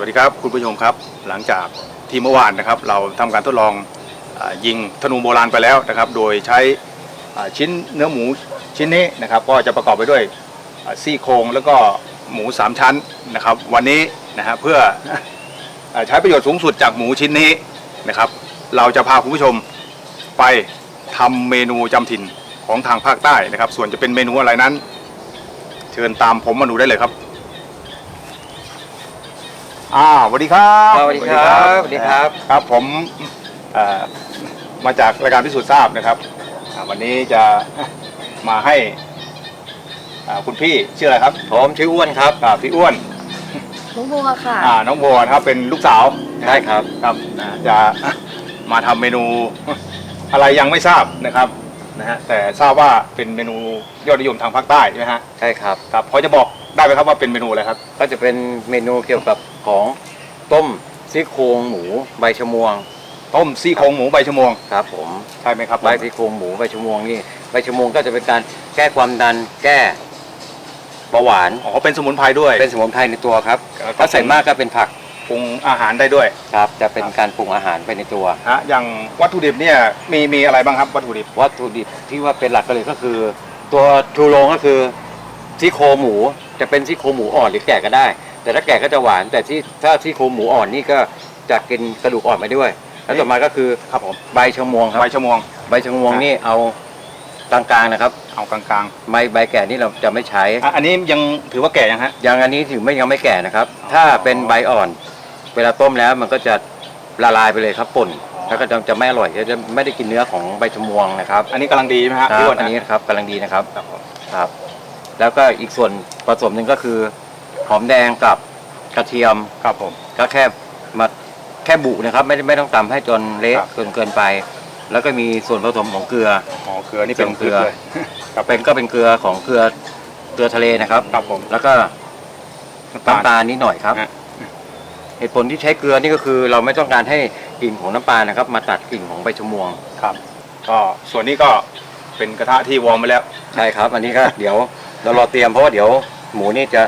วัสดีครับคุณผู้ชมครับ หลังจากที่เมื่อวานนะครับ เราทำการทดลองอยิงธนูโบราณไปแล้วนะครับ โดยใช้ชิ้นเนื้อหมูชิ้นนี้นะครับ ก็จะประกอบไปด้วยซี่โครงแล้วก็หมูสามชั้นนะครับ วันนี้นะฮะเพื่อใช้ประโยชน์สูงสุดจากหมูชิ้นนี้นะครับ เราจะพาคุณผู้ชมไปทำเมนูจำถิ่นของทางภาคใต้นะครับ ส่วนจะเป็นเมนูอะไรนั้น เชิญตามผมมาดูได้เลยครับ อ่าสวัสดีครับสวัสดีครับสวัสดีครับ ครับผมเอ่อมาจากรายการพิสูจน์ทราบนะครับอ่าวันนี้จะมาให้อ่าคุณพี่ชื่ออะไรครับผมชื่ออ้วนครับอ่าพี่อ้วนน้องบัวค่ะ อ่าน้องโบนะครับเป็นลูกสาวได้ครับ ครับนะจะมาทำเมนูอะไรยังไม่ทราบนะครับนะฮะแต่ทราบว่าเป็นเมนูยอดนิยมทางภาคใต้ใช่ไหมฮะใช่ครับ ครับพอจะบอกได้ไหมครับว่าเป็นเมนูอะไรครับก็จะเป็นเมนูเกี่ยวกับ ของต้มซี่โครงหมูใบชะมวงต้มซี่โครงหมูใบชะมวงครับผมใช่ไหมครับใบซี่โครงหมูใบชะมวงนี่ใบชะมวงก็จะเป็นการแก้ความดันแก้เบาหวานอ๋อเป็นสมุนไพรด้วยเป็นสมุนไพรในตัวครับครับถ้าใส่มากก็เป็นผักปรุงอาหารได้ด้วยครับ จะเป็นการปรุงอาหารไปในตัวฮะอย่างวัตถุดิบเนี่ยมีมีอะไรบ้างครับวัตถุดิบวัตถุดิบที่ว่าเป็นหลักก็เลยก็คือ ตัวชูโรงก็คือซี่โครงหมูจะเป็นซี่โครงหมูอ่อนหรือแก่ก็ได้ แต่ถ้าแก่ก็จะหวานแต่ที่ถ้าซี่โครงหมูอ่อนนี่ก็จะกินกระดูกอ่อนไปด้วย แล้วต่อมาก็คือครับผมใบชะมวงครับ ใบชะมวง ใบชะมวงนี่เอากลางๆนะครับ เอากลางใบใบแก่นี่เราจะไม่ใช้ ๆอะอันนี้ยังถือว่าแก่ยังฮะ อย่างอันนี้ถือไม่ยังไม่แก่นะครับ อ๋อ ถ้าเป็นใบอ่อน เวลาต้มแล้วมันก็จะละลายไปเลยครับป่นอ๋อแล้วก็จะจะไม่อร่อยจะไม่ได้กินเนื้อของใบชะมวงนะครับอันนี้กำลังดีใช่ไหมฮะครัพี่บอ้วนอันนี้นะครับกำลังดีนะครับ ครับผมครับแล้วก็อีกส่วนผสมหนึ่งก็คือ หอมแดงกับกระเทียมครับผม ก็แค่มาแค่บุนะครับ ไม่ได้ไม่ต้องตำให้จนเละครับ เกินเกินไป แล้วก็มีส่วนผสมของเกลือ อ๋อเกลือนี่เป็นส่วนเกลือเลยครับเป็นก็เป็นเกลือของเกลือเกลือทะเลนะครับครับผมแล้วก็น้ำตาลนิดหน่อยครับฮะ เหตุผลที่ใช้เกลือนี่ก็คือ เราไม่ต้องการให้กลิ่นของน้ำปลานะครับ มาตัดกลิ่นของใบชะมวง ครับ ก็ส่วนนี้ก็เป็นกระทะที่วอร์มไปแล้ว ใช่ครับ อันนี้ก็ เดี๋ยวเรารอเตรียมเพราะว่าเดี๋ยวหมูนี่จะ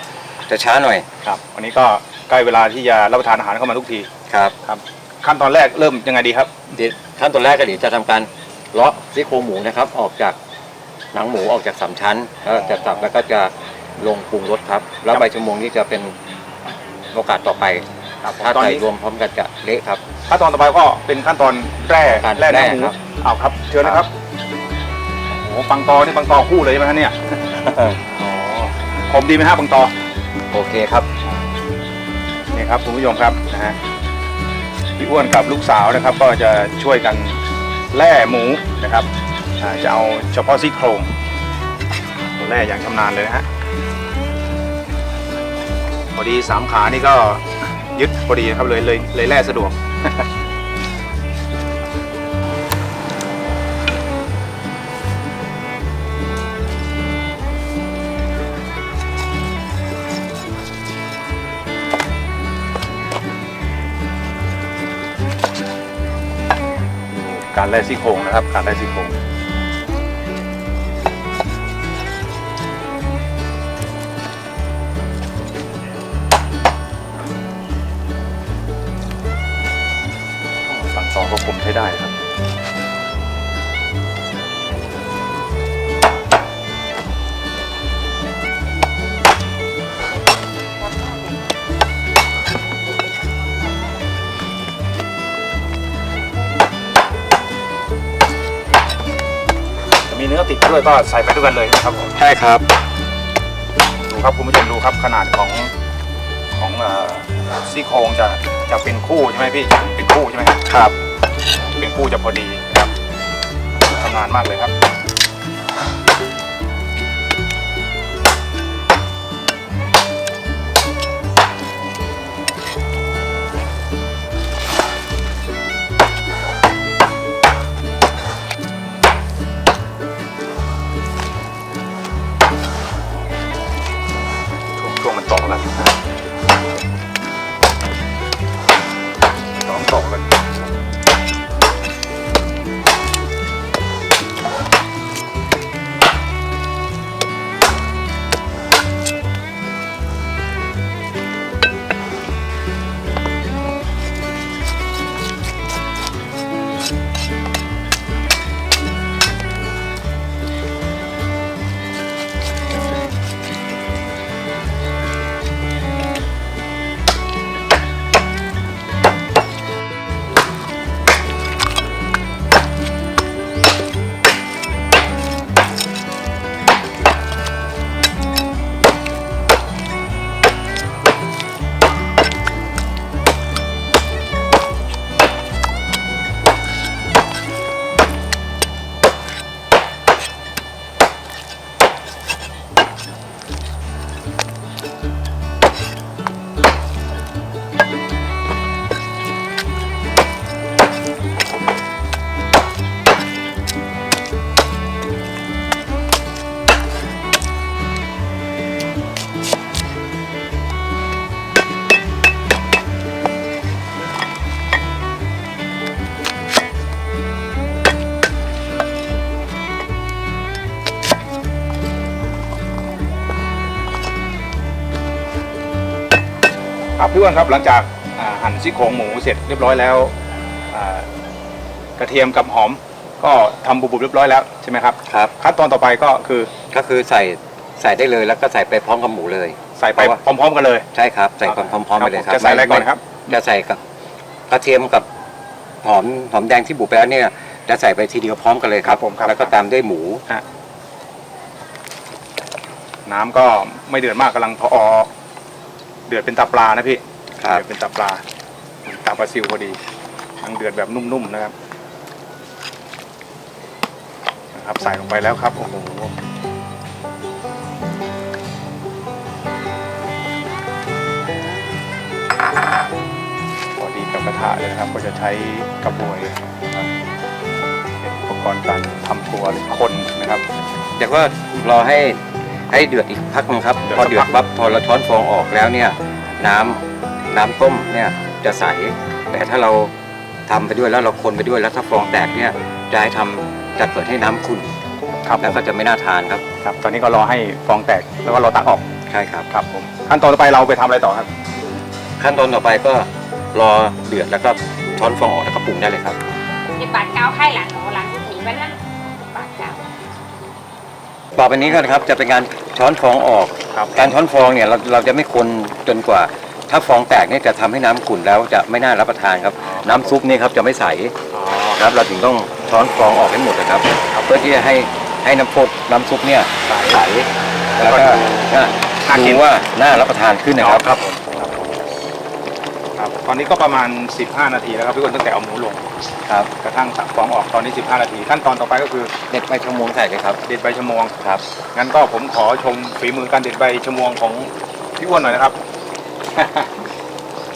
จะช้าหน่อยครับอันนี้ก็ใกล้เวลาที่จะรับประทานอาหารเข้ามาทุกทีครับครับ ขั้นตอนแรกเริ่มยังไงดีครับ เดี๋ยวขั้นตอนแรกก็เดี๋ยวจะทำการเลาะซี่โครงหมูนะครับ ออกจากหนังหมูออกจากสามชั้นแล้วจะสับแล้วก็จะลงปรุงรสครับ แล้วครับใบชะมวงนี่จะเป็นโอกาสต่อไปครับผมถ้าตอนใส่นี้ รวมพร้อมกันจะเละครับ ขั้นตอนต่อไปก็เป็นขั้นตอนแร่การแร่เนื้อหมูแร่ครับ เอาครับเชิญนะครับโอ้โหปังตอนี่ปังตอคู่เลยใช่ไหมฮะเนี่ย อ๋อผมดีไหมฮะปังตอ โอเคครับนี่ครับคุณผู้ชมครับนะฮะพี่อ้วนกับลูกสาวนะครับ ก็จะช่วยกันแล่หมูนะครับจะเอาเฉพาะซี่โครงแล่อย่างชำนาญเลยนะฮะพอดีสามขานี่ก็ยึดพอดีครับเลยเลยเลยแล่สะดวก การแล่ซี่โครงนะครับ การแล่ซี่โครง ดด้วยก็ใส่ไปด้วยกันเลยนะครับผมใช่ครับ ดูครับคุณผู้ชมดูครับขนาดของของเอ่อซี่โครงจะจะเป็นคู่ใช่ไหมพี่เป็นคู่ใช่ไหมครับครับเป็นคู่จะพอดีครับทำงานมากเลยครับ ครับพี่อ้วนครับหลังจากอ่าหั่นซี่โครงหมูเสร็จเรียบร้อยแล้วอ่ากระเทียมกับหอมก็ทำบุบๆเรียบร้อยแล้วใช่ไหมครับครับ ขั้นตอนต่อไปก็คือก็คือใส่ใส่ได้เลยแล้วก็ใส่ไปพร้อมกับหมูเลย ใส่ไปเพราะว่า พร้อมๆกันเลย ใช่ครับ ใส่พร้อมๆไปเลยครับจะใส่อะไรก่อนครับ จะใส่กับกระเทียมกับหอมหอมแดงที่บุบไปแล้วเนี่ยจะใส่ไปทีเดียวพร้อมกันเลยครับครับผมครับ แล้วก็ตามด้วยหมูน้ำก็ไม่เดือดมากกำลังพอ เดือดเป็นตาปลานะพี่ครับ เดือดเป็นตาปลาตาปลาซิวพอดียังเดือดแบบนุ่มๆนะครับนะครับ ใส่ลงไปแล้วครับโอ้โหพอดีกับกระทะเลยนะครับ ก็จะใช้กระบวยนะครับเป็นอุปกรณ์การทำตัวหรือคนนะครับแต่ว่ารอให้ ให้เดือดอีกพักนึงครับ เดือดพอเดือสัดกพักปั๊บพอเราช้อนฟองออกแล้วเนี่ย น้ำน้ำต้มเนี่ยจะใส แต่ถ้าเราทำไปด้วยแล้วเราคนไปด้วยแล้วถ้าฟองแตกเนี่ยจะให้ทำจะเปิดให้น้ำขุ่นครับแล้วก็จะไม่น่าทานครับครับ ตอนนี้ก็รอให้ฟองแตกแล้วก็รอตักออกใช่ครับ ครับผมขั้นตอนต่อไปเราไปทำอะไรต่อครับ ขั้นตอนต่อไปก็รอเดือดแล้วก็ช้อนฟองออกแล้วก็ปรุงได้เลยครับ thì bạn cao khai là nó là cái gì bên đó bạn cao ต่อไปนี้ก็นะครับจะเป็นการช้อนฟองออก ครับ การช้อนฟองเนี่ยเราเราจะไม่คนจนกว่า ถ้าฟองแตกเนี่ยจะทำให้น้ำขุ่นแล้วจะไม่น่ารับประทานครับ น้ำซุปนี่ครับจะไม่ใสอ๋อครับเราถึงต้องช้อนฟองออกให้หมดนะครับ เพื่อที่จะให้ให้น้ำพดน้ำซุปเนี่ยใส แล้วก็น่าดูว่าน่ารับประทานขึ้นนะครับ ครับผม ครับตอนนี้ก็ประมาณ 15 นาทีแล้วครับพี่คนตั้งแต่เอาหมูลงครับกระทั่งตักฟองออกตอนนี้ 15 นาที ขั้นตอนต่อไปก็คือเด็ดใบชะมวงใส่เลยครับเด็ดใบชะมวงครับงั้นก็ผมขอชมฝีมือการเด็ดใบชะมวงของพี่อ้วนหน่อยนะครับ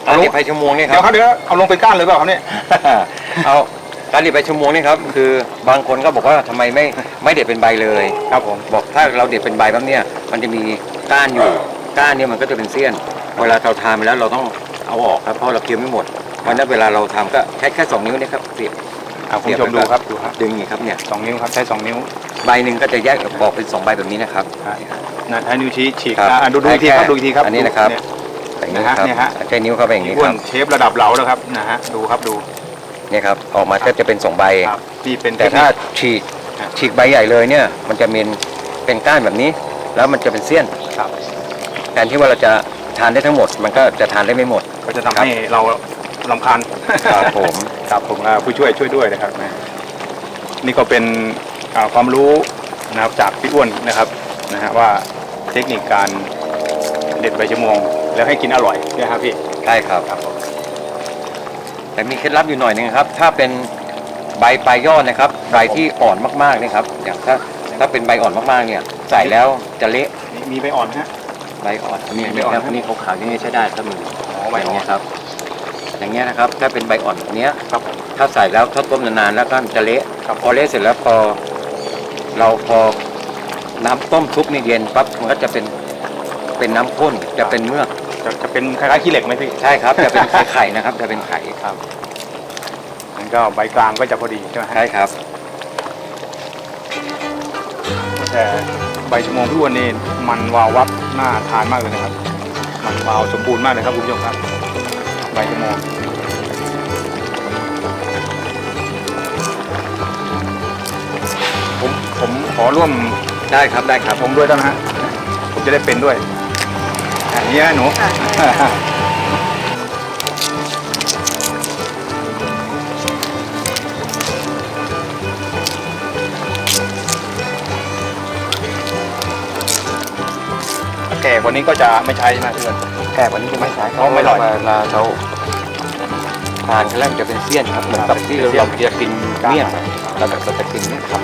การเด็ดใบชะมวงเนี่ยคเดี๋รัยวครับเดี๋ยวเอาลงไปก้านเลยเปล่าครับเนี่ยเอาการเด็ดใบชะมวงนี่ครับคือบางคนก็บอกว่าทำไมไม่ไม่เด็ดเป็นใบเลย ครับผม บอกถ้าเราเด็ดเป็นใบแบบเนี้ยมันจะมีก้านอยู่ก้านเนี่ยมันก็จะเป็นเสี้ยน เวลาเราทานไปแล้วเราต้อง เอาออกครับเพราะเราเคี้ยวไม่หมดวันนั้นเวลาเราทำก็แค่แค่สองนิ้วเนี่ยครับเสียบเอาคุณผู้ชมดูครับดูครับดึงอย่างนี้ครับเนี่ยสองนิ้วครับใช้สองนิ้ว ใบหนึ่งก็จะแยกออกเป็นสองใบแบบนี้นะครับอะนะให้นิ้วชี้ฉีกครับอะดูดูอีกทีครับแค่ดูอีกทีครับอันนี้นะครับเยอย่างนี้นะฮะครับเนี่ยฮะใช้นิ้วเข้าไปอย่างนี้อ้ควรันบเชฟระดับเหลาแล้วครับนะฮะดูครับดูเนี่ยครับออกมาก็จะเป็นสองใบครับนี่เป็นแต่ถ้าฉีกฉีกใบใหญ่เลยเนี่ย มันจะเป็นเป็นก้านแบบนี้ แล้วมันจะเป็นเสี้ยนครับแทนที่ว่าเราจะทานได้ทั้งหมด มันก็จะทานได้ไม่หมด ก็จะทำให้เราลำคาญ ครับผมครับผมอ่าผู้ช่วยช่วยด้วยนะครับนะนี่ก็เป็นอ่าความรู้นะครับจากพี่อ้วนนะครับนะฮะว่าเทคนิคการเด็ดใบชะมวง แล้วให้กินอร่อยนะครับพี่ใช่ครับ ครับผมแต่มีเคล็ดลับอยู่หน่อยหนึงครับ ถ้าเป็นใบปลายยอดนะครับใบที่อ่อนมากๆเนี่ยครับ อย่างถ้าถ้าเป็นใบอ่อนมากๆเนี่ย ใส่แล้วจะเละมีมีใบอ่อนฮะ ใบอ่อนนี่ใบอ่อนครับครับนี่ขาวๆอย่างนี้ใช้ได้ถ้ามือ อ๋อใบอย่างอ่อเงี้นยครับ อย่างเงี้ยนะครับ ถ้าเป็นใบอ่อนแบบเนี้ยครับผม ถ้าใส่แล้วถ้าต้มนานๆแล้วก็จะเละครับ พอเละเสร็จแล้วพอ เราพอน้ำต้มซุปนี่เย็นปั๊บมันก็จะเป็นเป็นน้ำข้นจะเป็นเมือก จะจะเป็นคล้ายๆขี้เหล็กไหมพี่ ใช่ครับ จะเป็นไข่ๆนะครับ จะเป็นไข่ครับมันก็ใบกลางก็จะพอดีใช่ไหมฮะใช่ครับ แต่ใบชะมวงพี่อ้วนนี่มันวาววับน่าทานมากเลยนะครับมัน วาวสมบูรณ์มากเลยครับคุณผู้ชมครับใบชะมวงผมผมขอร่วมได้ครับได้ครับผมด้วยได้ไหมฮะผมจะได้เป็นด้วยอันนี้หนูค่ะแก่กว่านี้ก็จะไม่ใช้ใช่ไหมเพื่อน แก่กว่านี้จะไม่ใช่เพราะไม่อร่อย เวลาเราทานครั้งแรกมันจะเป็นเสี้ยนครับเหมือนกับที่เราจะกินเมี่ยงเราแบบเราจะกินเนี่ยครับ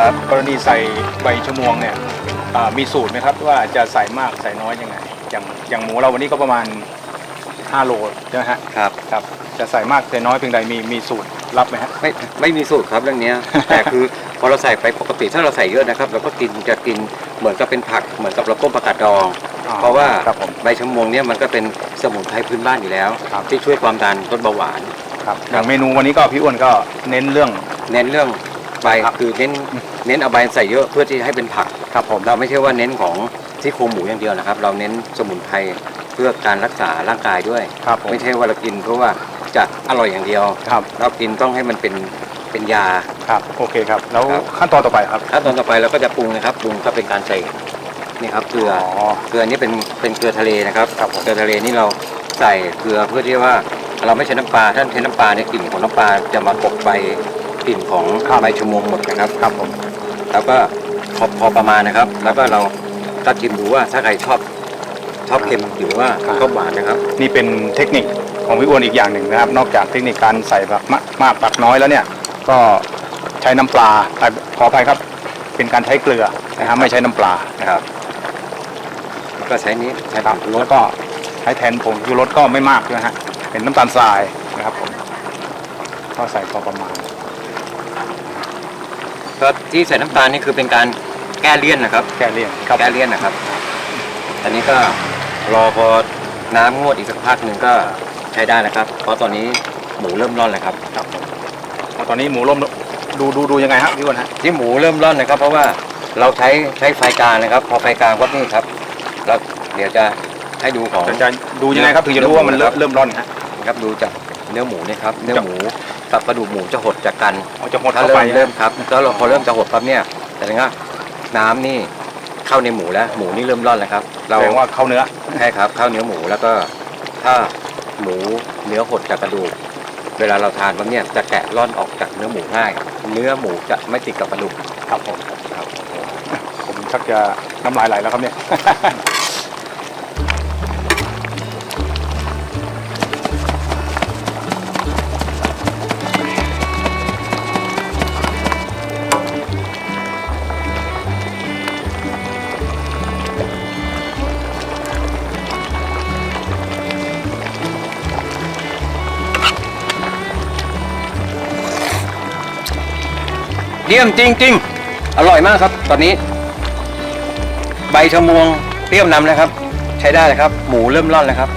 ครับกรณีใส่ใบชะมวงเนี่ยอ่ามีสูตรไหมครับว่าจะใส่มากใส่น้อยยังไงอย่างอย่างหมูเราวันนี้ก็ประมาณ5โลใช่ไหมฮะครับครับ จะใส่มากใส่น้อยเพียงใดมีมีสูตรรับไหมฮะไม่ไม่มีสูตรครับเรื่องเนี้ยแต่คือพอเราใส่ไปปกติถ้าเราใส่เยอะนะครับเราก็กินจะกินเหมือนกับเป็นผักเหมือนกับเราต้มผักกาดดองอ๋อเพราะว่าครับผมใบชะมวงเนี่ยมันก็เป็นสมุนไพรพื้นบ้านอยู่แล้วครับที่ช่วยความดันลดเบาหวานครับอย่างเมนูวันนี้ก็พี่อ้วนก็เน้นเรื่องเน้นเรื่อง ใบครับคือเน้นเน้นเอาใบใส่เยอะเพื่อที่ให้เป็นผักครับผมเราไม่ใช่ว่าเน้นของที่โครงหมูอย่างเดียวนะครับ เราเน้นสมุนไพรเพื่อการรักษาร่างกายด้วย ครับผมไม่ใช่ว่าเรากินเพราะว่าจะอร่อยอย่างเดียว ครับเรากินต้องให้มันเป็นเป็นยา ครับโอเคครับ แล้วครับ ขั้นตอนต่อไปครับ ขั้นตอนต่อไปเราก็จะปรุงนะครับปรุงก็เป็นการใส่นี่ครับเกลืออ๋อเกลือนี่เป็นเป็นเกลือทะเลนะครับครับผม เกลือทะเลนี่เราใส่เกลือเพื่อที่ว่าเราไม่ใช้น้ำปลาถ้าใช้น้ำปลาเนี่ยกลิ่นของน้ำปลาจะมากบใบ กลิ่นของใบชะมวงหมดนะครับครับผมแล้วก็พอพอประมาณนะครับ แล้วก็เราก็ชิมดูว่าถ้าใครชอบชอบเค็มหรือว่าชอบหวานนะครับ นี่เป็นเทคนิคของพี่อ้วนอีกอย่างหนึ่งนะครับ นอกจากเทคนิคการใส่แบบมากมากปักน้อยแล้วเนี่ย ก็ใช้น้ำปลาเอ่อขออภัยครับ เป็นการใช้เกลือนะครับไม่ใช้น้ำปลานะครับแล้วก็ใช้นี้ใช้ครับผงชูรแล้สวก็ใช้แทนผงชูรสก็ไม่มากนะฮะเป็นน้ำตาลทรายนะครับผมก็ใส่พอประมาณ ก็ที่ใส่น้ำตาลนี่คือเป็นการแก้เลี่ยนนะครับ แก้เลี่ยนครับแก้เลี่ยนนะครับ อันนี้ก็รอพอน้ำงวดอีกสักพักหนึ่งก็ใช้ได้นะครับ เพราะตอนนี้หมูเริ่มร่อนแล้วครับครับผมเอาตอนนี้หมูร่มดูดูดูยังไงฮะพี่อ้วนฮะที่หมูเริ่มร่อนนะครับ เพราะว่าเราใช้ใช้ไฟกลางนะครับ พอไฟกลางวัดนี่ครับแล้วเดี๋ยวจะให้ดูของจะจะดูยังไงครับถึงจะรู้ว่ามันเริ่มเริ่มร่อนฮะครับดูจากเนื้อหมูเนี่ยครับเนื้อหมู กับกระดูกหมูจะหดจากกันเอาจะหมดถ้าเข้าเริ่ไปมเริ่มครับแล้วเราพอเริ่มจะหดปั๊บเนี่ยแสดงว่าน้ำนี่เข้าในหมูแล้วหมูนี่เริ่มร่อนแล้วครับแสเราดงว่าเข้าเนื้อ ใช่ครับเข้าเนื้อหมูแล้วก็ถ้าหมูเนื้อหดจากกระดูก เวลาเราทานปั๊บเนี่ยจะแกะร่อนออกจากเนื้อหมูง่ายเนื้อหมูจะไม่ติดกับกระดูกครับผมครับผมชักจะน้ำลายไหลแล้วครับเนี่ย ยี่ยมจริง ๆ อร่อยมากครับ ตอนนี้ ใบชะมวงเปรี้ยวนำแล้วครับ ใช้ได้เลยครับ หมูเริ่มร่อนแล้วครับ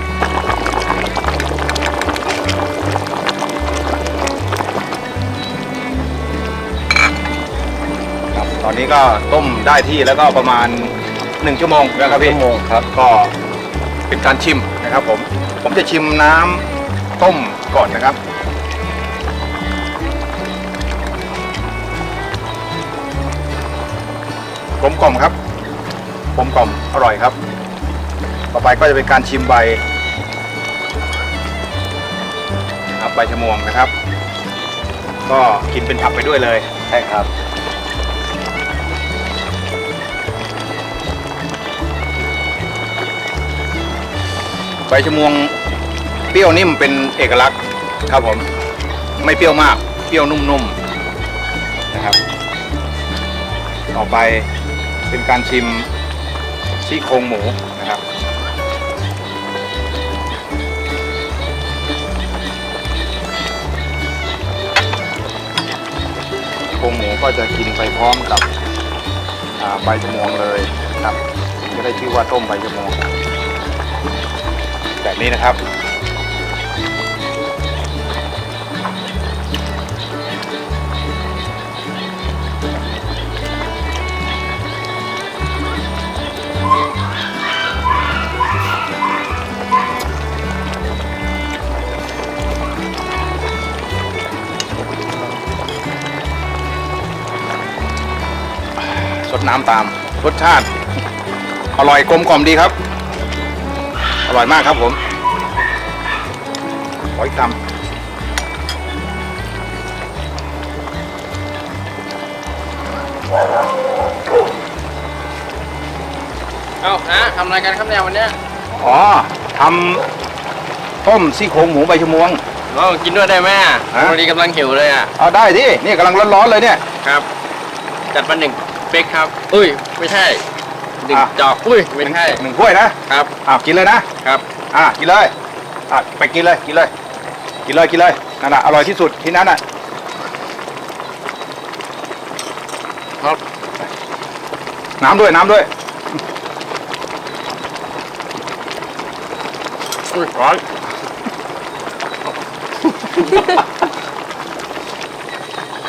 ครับตอนนี้ก็ต้มได้ที่แล้วก็ประมาณ 1 ชั่วโมงนะครับพี่ชั่วโมงครับ ก็เป็นการชิมนะครับผม ผมจะชิมน้ำต้มก่อนนะครับ กลมกล่อมครับกลมกล่อมอร่อยครับ ต่อไปก็จะเป็นการชิมใบนะครับใบชะมวงนะครับ ก็กินเป็นผักไปด้วยเลยใช่ครับ ใบชะมวงเปรี้ยวนิ่มเป็นเอกลักษณ์ครับผม ไม่เปรี้ยวมาก เปรี้ยวนุ่มๆนะครับ ต่อไป เป็นการชิมซี่โครงหมูนะครับโครงหมูก็จะกินไปพร้อมกับใบชะมวงเลยนะครับจะได้ชื่อว่าต้มใบชะมวงแบบนี้นะครับ สดน้ำตาม รสชาติ อร่อยกลมกล่อมดีครับ อร่อยมากครับผมขออีกคำเอ้าฮะทำอะไรกันครับเนี่ยวันเนี้ยอ๋อทำต้มซี่โครงหมูใบชะมวง เรากินด้วยได้ไหมอะฮะวันนี้กำลังหิวเลยอะเอาได้ดินี่กำลังร้อนๆเลยเนี่ย ครับ จัดมาหนึ่ง เป๊กครับ อุ้ย ไม่ใช่หนึ่งอะจอก อุ้ย ไม่ใช่หนึ่งถ้วยนะครับ อ้าวกินเลยนะ ครับ อะกินเลย อะไปกินเลยกินเลย กินเลยกินเลยนั่นแหะอร่อยที่สุดที่นั้นอะครับ น้ำด้วยน้ำด้วยอุ้ยร้อน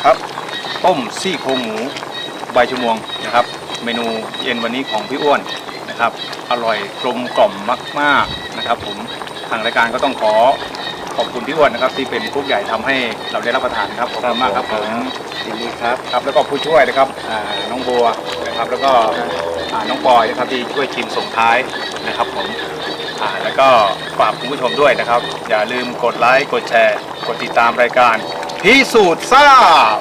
ครับ ต้มซี่โครงหมู ใบชะมวงนะครับ เมนูเย็นวันนี้ของพี่อ้วนนะครับ อร่อยกลมกล่อมมาก ๆนะครับ ผมทางรายการก็ต้องขอขอบคุณพี่อ้วนนะครับ ที่เป็นกุ๊กใหญ่ทำให้เราได้รับประทานครับขอบคุณมากครับผมยินดีครับครับแล้วก็ผู้ช่วยนะครับอ่าน้องบัวนะครับ แล้วก็อ่าน้องปอยนะครับที่ช่วยชิมส่งท้ายนะครับผมอ่าแล้วก็ฝากคุณผู้ชมด้วยนะครับ อย่าลืมกดไลค์กดแชร์ กดติดตามรายการพิสูจน์ทราบ